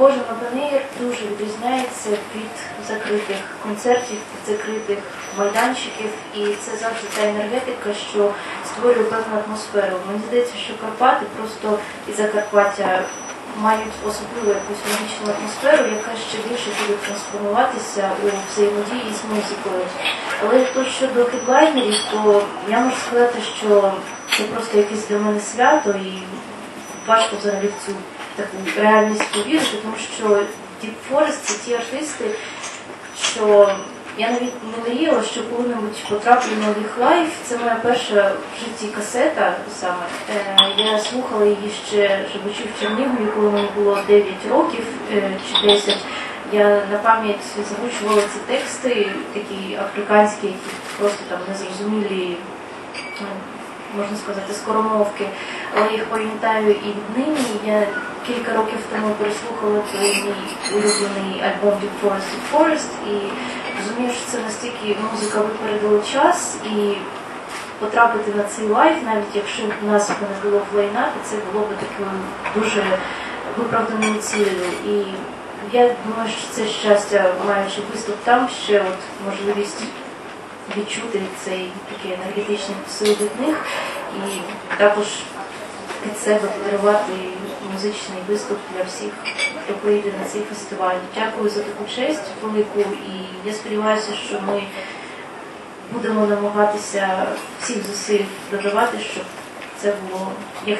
Кожен опенеєр дуже відрізняється від закритих концертів, від закритих майданчиків, і це завжди та енергетика, що створює певну атмосферу. Мені здається, що Карпати просто і Закарпаття мають особливу якусь магічну атмосферу, яка ще більше буде трансформуватися у взаємодії з музикою. Але то щодо хедлайнерів, то я можу сказати, що це просто якесь для мене свято і важко взагалі в цю таку реальність повірити, тому що Deep Forest це ті артисти, що я навіть не мріяла, що коли-небудь потраплю на їх лайф. Це моя перша в житті касета саме. Е, Я слухала її ще живучи в Чернігові, коли мені було 9 років е, чи 10. Я на пам'ять зазвучувала ці тексти, такі африканські, які просто там незрозумілі можна сказати, скоромовки, але їх пам'ятаю і віднині. Я кілька років тому переслухала той мій улюблений альбом Deep Forest Deep Forest і розумію, що це настільки музика випередила час і потрапити на цей лайф, навіть якщо нас не було в лайнапі, це було б такою дуже виправданою цілею. І я думаю, що це щастя, маючи виступ там, ще от можливість відчути цей такий енергетичний посил від них. І також від себе подарувати музичний виступ для всіх, хто прийде на цей фестиваль. Дякую за таку честь велику. І я сподіваюся, що ми будемо намагатися всіх зусиль додавати, щоб це було як